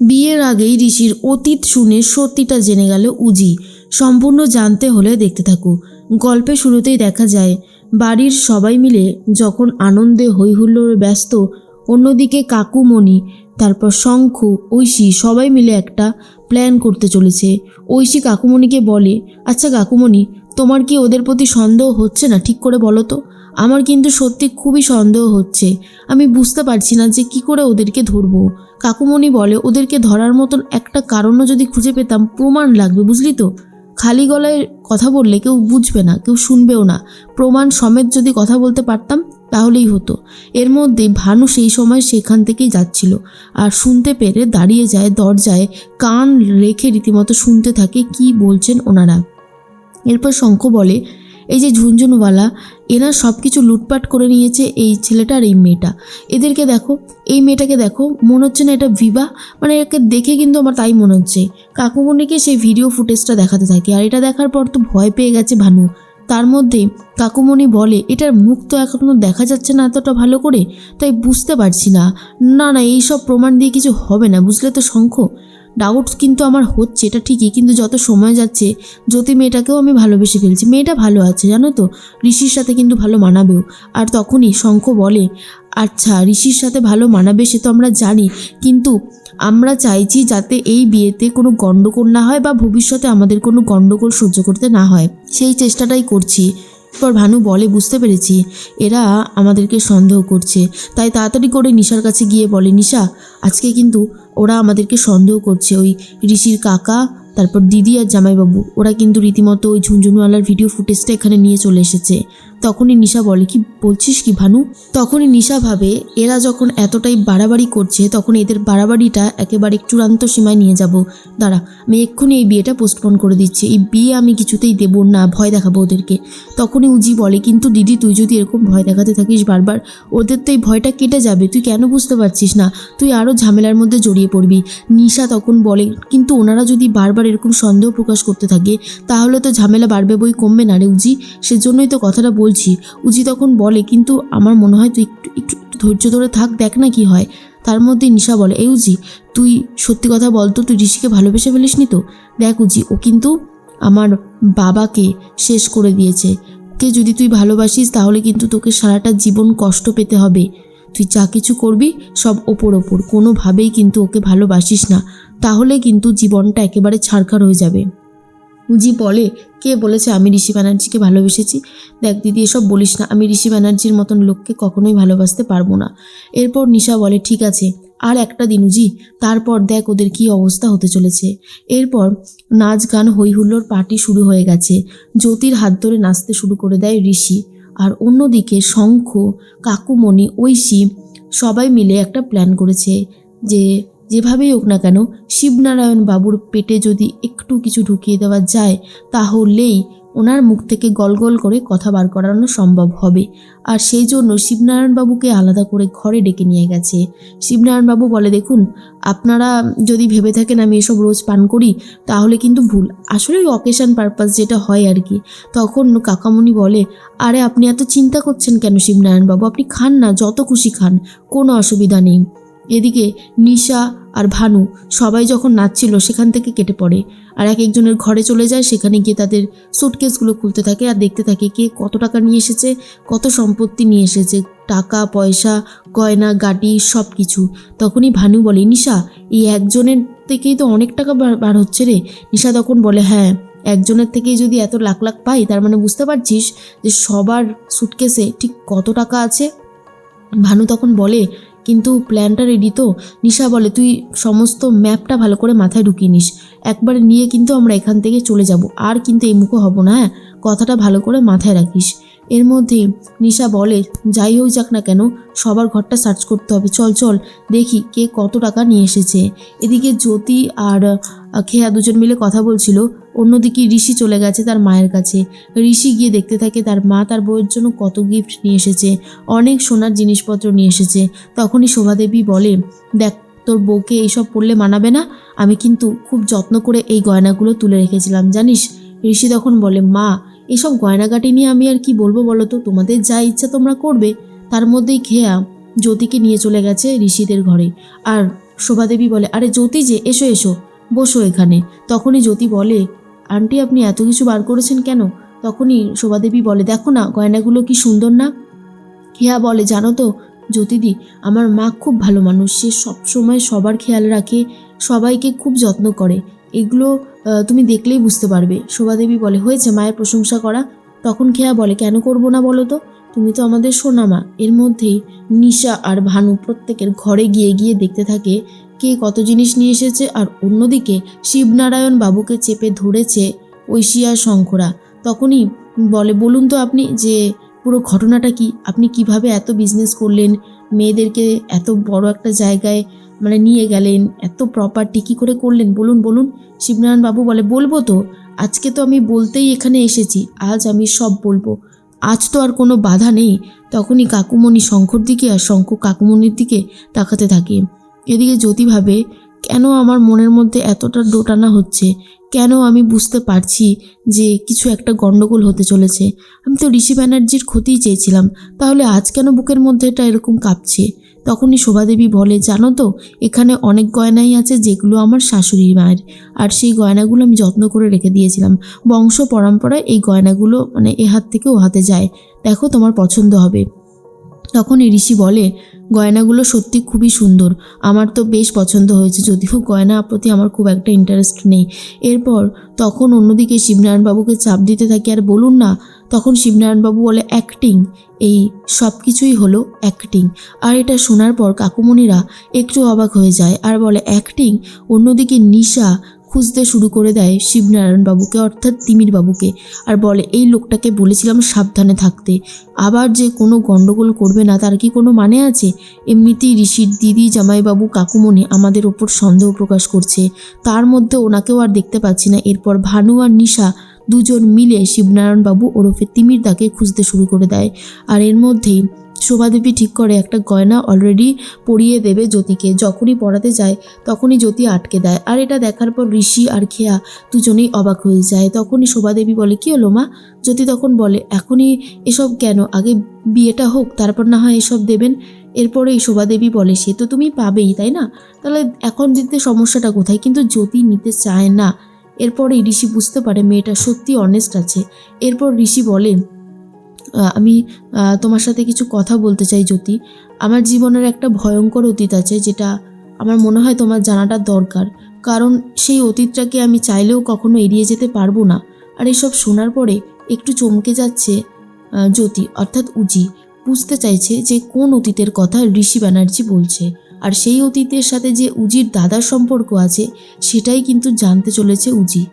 বিয়ের আগেই ঋষির অতীত শুনে সত্যিটা জেনে গেল উজি। সম্পূর্ণ জানতে হলে দেখতে থাকো। গল্পে শুরুতেই দেখা যায়, বাড়ির সবাই মিলে যখন আনন্দে হৈহুল্লোড়ে ব্যস্ত, অন্যদিকে কাকুমণি, তারপর শঙ্খু, ঐশী সবাই মিলে একটা প্ল্যান করতে চলেছে। ঐশী কাকুমণিকে বলে আচ্ছা কাকুমণি, তোমার কি ওদের প্রতি সন্দেহ হচ্ছে না? ঠিক করে বলো তো। আমার কিন্তু সত্যি খুবই সন্দেহ হচ্ছে। আমি বুঝতে পারছি না যে কি করে ওদেরকে ধরবো। কাকুমণি বলে, ওদেরকে ধরার মতন একটা কারণও যদি খুঁজে পেতাম, প্রমাণ লাগবে, বুঝলি তো? খালি গলায় কথা বললে কেউ বুঝবে না, কেউ শুনবেও না। প্রমাণ সমেত যদি কথা বলতে পারতাম, তাহলেই হতো। এর মধ্যে ভানু সেই সময় সেখান থেকেই যাচ্ছিল। আর শুনতে পেরে দাঁড়িয়ে যায়, দরজায় কান রেখে রীতিমতো শুনতে থাকে কি বলছেন ওনারা। এরপর শঙ্খ বলে এই যে ঝুনঝুনওয়ালা, এরা সব কিছু লুটপাট করে নিয়েছে এই ছেলেটা আর এই মেয়েটা। এদেরকে দেখো, এই মেয়েটাকে দেখো, মনে হচ্ছে না এটা ভিভা মানে একে দেখে কিন্তু আমার তাই মনে হচ্ছে। কাকুমণিকে সেই ভিডিও ফুটেজটা দেখাতে থাকে, আর এটা দেখার পর তো ভয় পেয়ে গেছে ভানু। তার মধ্যে কাকুমণি বলে, এটার মুখ তো এখনও দেখা যাচ্ছে না এতটা ভালো করে, তাই বুঝতে পারছি না। না না এই সব প্রমাণ দিয়ে কিছু হবে না, বুঝলে তো শঙ্খ? ডাউট কিন্তু আমার হচ্ছে, এটা ঠিকই, কিন্তু যত সময় যাচ্ছে, জ্যোতি মেয়েটাকেও আমি ভালোবেসে ফেলছি। মেয়েটা ভালো আছে, জানো তো? ঋষির সাথে কিন্তু ভালো মানাবেও। আর তখনই শঙ্খ বলে আচ্ছা ঋষির সাথে ভালো মানাবে সে তো আমরা জানি, কিন্তু আমরা চাইছি যাতে এই বিয়েতে কোনো গণ্ডগোল না হয় বা ভবিষ্যতে আমাদের কোনো গণ্ডগোল সহ্য করতে না হয়। সেই চেষ্টাটাই করছি। এরপর ভানু বলে, বুঝতে পেরেছি। এরা আমাদেরকে সন্দেহ করছে। তাই তাড়াতাড়ি করে নিশার কাছে গিয়ে বলে, নিশা, আজকে কিন্তু ওরা আমাদেরকে সন্দেহ করছে। ওই ঋষির কাকা, তারপর দিদি আর জামাইবাবু, ওরা কিন্তু রীতিমতো ওই ঝুনঝুনওয়ালার ভিডিও ফুটেজটা এখানে নিয়ে চলে এসেছে। তখনই নিশা বলে, কি বলছিস কি ভানু? তখনই নিশা ভাবে, এরা যখন এতটাই বাড়াবাড়ি করছে, তখন এদের বাড়াবাড়িটা একেবারে চূড়ান্ত সীমায় নিয়ে যাব। দাঁড়া, আমি এক্ষুনি এই বিয়েটা পোস্টপোন করে দিচ্ছি। এই বিয়ে আমি কিছুতেই দেবো না, ভয় দেখাবো ওদেরকে। তখনই উজি বলে, কিন্তু দিদি, তুই যদি এরকম ভয় দেখাতে থাকিস বারবার, ওদের তো এই ভয়টা কেটে যাবে। তুই কেন বুঝতে পারছিস না? তুই আরও ঝামেলার মধ্যে জড়িয়ে পড়বি। নিশা তখন বলে, কিন্তু ওনারা যদি বারবার এরকম সন্দেহ প্রকাশ করতে থাকে, তাহলে তো ঝামেলা বাড়বে বই কমবে না রে উজি। সেজন্যই তো কথাটা বলছি, উজি তখন বলে, কিন্তু আমার মনে হয় তুই একটু একটু ধৈর্য ধরে থাক, দেখ না কি হয়। তার মধ্যে নিশা বলে, এই উজি, তুই সত্যি কথা বলতো, তুই ঋষিকে ভালোবেসে ফেলিসনি তো? দেখ উজি, ও কিন্তু আমার বাবাকে শেষ করে দিয়েছে। কে যদি তুই ভালোবাসিস, তাহলে কিন্তু তোকে সারাটা জীবন কষ্ট পেতে হবে। তুই যা কিছু করবি, সব ওপর ওপর। কোনোভাবেই কিন্তু ওকে ভালোবাসিস না। তাহলে কিন্তু জীবনটা একেবারে ছাড়খাড় হয়ে যাবে। জি বলে। কে বলেছে? আমি ঋষি ব্যানার্জিকে ভালোবেসেছি। দেখ দিদি, এসব বলিস না। আমি ঋষি ব্যানার্জির মতন লোককে কখনোই ভালোবাসতে পারব না। এরপর নিশা বলে, ঠিক আছে, আর একটা দিন উজি তারপর দেখ ওদের কি অবস্থা হতে চলেছে। এরপর নাচ গান হই হুল্লোড় পার্টি শুরু হয়ে গেছে। জ্যোতির হাত ধরে নাচতে শুরু করে দেয় ঋষি। আর অন্যদিকে শঙ্খ, কাকুমণি, ঐশী সবাই মিলে একটা প্ল্যান করেছে যে যেভাবেই হোক না কেন, শিবনারায়ণ বাবুর পেটে যদি একটু কিছু ঢুকিয়ে দেওয়া যায়, তাহলেই ওনার মুখ থেকে গল গল করে কথা বার করানো সম্ভব হবে। আর সেই জন্য শিবনারায়ণ বাবুকে আলাদা করে ঘরে ডেকে নিয়ে গেছে। শিবনারায়ণ বাবু বলে, দেখুন, আপনারা যদি ভেবে থাকেন আমি এসব রোজ পান করি, তাহলে কিন্তু ভুল। আসলে ওই অকেশন পারপাস যেটা হয় আর কি। তখন কাকামণি বলে, আরে, আপনি এত চিন্তা করছেন কেন শিবনারায়ণ বাবু? আপনি খান না, যত খুশি খান, কোনো অসুবিধা নেই। এদিকে নিশা আর ভানু সবাই যখন নাচছিল সেখান থেকে কেটে পড়ে। আর এক একজনের ঘরে চলে যায়, সেখানে গিয়ে তাদের সুটকেসগুলো খুলতে থাকে আর দেখতে থাকে কে কত টাকা নিয়ে এসেছে, কত সম্পত্তি নিয়ে এসেছে, টাকা, পয়সা, গয়না গাড়ি সব কিছু তখনই ভানু বলে, নিশা, এই একজনের থেকেই তো অনেক টাকা বার হচ্ছে রে। নিশা তখন বলে হ্যাঁ একজনের থেকেই যদি এত লাখ লাখ পাই, তার মানে বুঝতে পারছিস যে সবার সুটকেসে ঠিক কত টাকা আছে? ভানু তখন বলে কিন্তু প্ল্যানটা রেডি তো। নিশা বলে, তুই সমস্ত ম্যাপটা ভালো করে মাথায় ঢুকিয়ে নিস। একবার নিয়ে কিন্তু আমরা এখান থেকে চলে যাব। আর কিন্তু এই মুখো হব না হ্যাঁ? কথাটা ভালো করে মাথায় রাখিস। এর মধ্যে নিশা বলে, যাই হোক যাক না কেন, সবার ঘরটা সার্চ করতে হবে। চল চল, দেখি কে কত টাকা নিয়ে এসেছে। এদিকে জ্যোতি আর খেয়া দুজন মিলে কথা বলছিল। অন্যদিকে ঋষি চলে গেছে তার মায়ের কাছে। ঋষি গিয়ে দেখতে থাকে তার মা তার বউয়ের জন্য কত গিফট নিয়ে এসেছে, অনেক সোনার জিনিসপত্র নিয়ে এসেছে। তখনই শোভাদেবী বলে, দেখ, তোর বউকে এইসব পড়লে মানাবে না? আমি কিন্তু খুব যত্ন করে এই গয়নাগুলো তুলে রেখেছিলাম, জানিস? ঋষি তখন বলে, মা, এসব গয়নাগাটি নিয়ে আমি আর কি বলব বলো তো? তোমাদের যা ইচ্ছা তোমরা করবে। তার মধ্যেই খেয়া জ্যোতিকে নিয়ে চলে গেছে ঋষিদের ঘরে। আর শোভাদেবী বলে, আরে জ্যোতি যে, এসো এসো, বসো এখানে। তখনই জ্যোতি বলে আন্টি, আপনি এত কিছু বার করেছেন কেন? তখনই শোভাদেবী বলে, দেখো না, গয়নাগুলো কি সুন্দর না? হিয়া বলে, জানো তো, জ্যোতিদি, আমার মা খুব ভালো মানুষ। সে সবসময় সবার খেয়াল রাখে, সবাইকে খুব যত্ন করে। এগুলো তুমি দেখলেই বুঝতে পারবে। শোভাদেবী বলে, হয়েছে, মায়ের প্রশংসা করা? তখন খেয়া বলে, কেন করব না বলো তো? তুমি তো আমাদের সোনামা। এর মধ্যেই নিশা আর ভানু প্রত্যেকের ঘরে গিয়ে গিয়ে দেখতে থাকে কে কত জিনিস নিয়ে এসেছে আর অন্যদিকে শিবনারায়ণ বাবুকে চেপে ধরেছে ঐশিয়া শঙ্করা। তখনই বলে, বলুন তো আপনি যে পুরো ঘটনাটা কি? আপনি কীভাবে এত বিজনেস করলেন? মেয়েদেরকে এত বড় একটা জায়গায় মানে নিয়ে গেলেন, এত প্রপার্টি কী করে করলেন? বলুন বলুন। শিবনারায়ণ বাবু বলে, বলব তো, আজকে তো আমি বলতেই এখানে এসেছি, আজ আমি সব বলব। আজ তো আর কোনো বাধা নেই। তখনই কাকুমণি শঙ্কর দিকে আর শঙ্কর কাকুমণির দিকে তাকাতে থাকে। এদিকে জ্যোতি ভাবে, কেন আমার মনের মধ্যে এতটা ডোটানা হচ্ছে? কেন আমি বুঝতে পারছি যে কিছু একটা গণ্ডগোল হতে চলেছে? আমি তো ঋষি ব্যানার্জির ক্ষতিই চেয়েছিলাম। তাহলে আজ কেন বুকের মধ্যে এটা এরকম কাঁপছে? তখনই শোভাদেবী বলে, জানো তো, এখানে অনেক গয়নাই আছে যেগুলো আমার শাশুড়ি মায়ের। আর সেই গয়নাগুলো আমি যত্ন করে রেখে দিয়েছিলাম। বংশ পরম্পরায় এই গয়নাগুলো মানে এ হাত থেকে ও হাতে যায়। দেখো তোমার পছন্দ হবে। তখনই ঋষি বলে, গয়নাগুলো সত্যি খুবই সুন্দর। আমার তো বেশ পছন্দ হয়েছে। যদিও গয়না প্রতি আমার খুব একটা ইন্টারেস্ট নেই। এরপর তখন অন্যদিকে শিবনারায়ণবাবুকে চাপ দিতে থাকি আর বলুন না, তখন শিবনারায়ণবাবু বলে অ্যাক্টিং এই সব কিছুই হলো অ্যাক্টিং আর এটা শোনার পর কাকুমণিরা একটু অবাক হয়ে যায় আর বলে অ্যাক্টিং অন্যদিকে নিশা খুঁজতে শুরু করে দেয় শিবনারায়ণ বাবুকে অর্থাৎ তিমির বাবুকে আর বলে, এই লোকটাকে বলেছিলাম সাবধানে থাকতে। আবার যে কোনো গণ্ডগোল করবে না, তার কি কোনো মানে আছে? এমনিতেই ঋষির দিদি, জামাইবাবু, কাকুমণি আমাদের ওপর সন্দেহ প্রকাশ করছে। তার মধ্যে ওনাকেও আর দেখতে পাচ্ছি না। এরপর ভানু আর নিশা দুজন মিলে শিবনারায়ণবাবু ওরফে তিমির দাকে খুঁজতে শুরু করে দেয়। আর এর মধ্যেই শোভাদেবী ঠিক করে একটা গয়না অলরেডি পরিয়ে দেবে জ্যোতিকে। যখনই পড়াতে যায় তখনই জ্যোতি আটকে দেয়। আর এটা দেখার পর ঋষি আর খেয়া দুজনেই অবাক হয়ে যায়। তখনই শোভাদেবী বলে কি হলো মা? জ্যোতি তখন বলে এখনই এসব কেন? আগে বিয়েটা হোক তারপর না হয় এসব দেবেন। এরপরেই শোভাদেবী বলে সে তো তুমি পাবেই তাই না? তাহলে এখন দিতে সমস্যাটা কোথায়? কিন্তু জ্যোতি নিতে চায় না। এরপরে ঋষি বুঝতে পারে মেয়েটা সত্যি অনেস্ট আছে। এরপর ঋষি বলে "আহ, আমি তোমার সাথে কিছু কথা বলতে চাই, জ্যোতি। আমার জীবনের একটা ভয়ঙ্কর অতীত আছে, যেটা আমার মনে হয় তোমার জানাটা দরকার। কারণ সেই অতীতটাকে আমি চাইলেও কখনো এড়িয়ে যেতে পারব না। আর এসব শোনার পরে একটু চমকে যাচ্ছে জ্যোতি, অর্থাৎ উজি। বুঝতে চাইছে যে কোন অতীতের কথা ঋষি ব্যানার্জি বলছে। আর সেই অতীতের সাথে যে উজির দাদার সম্পর্ক আছে, সেটাই কিন্তু জানতে চলেছে উজি।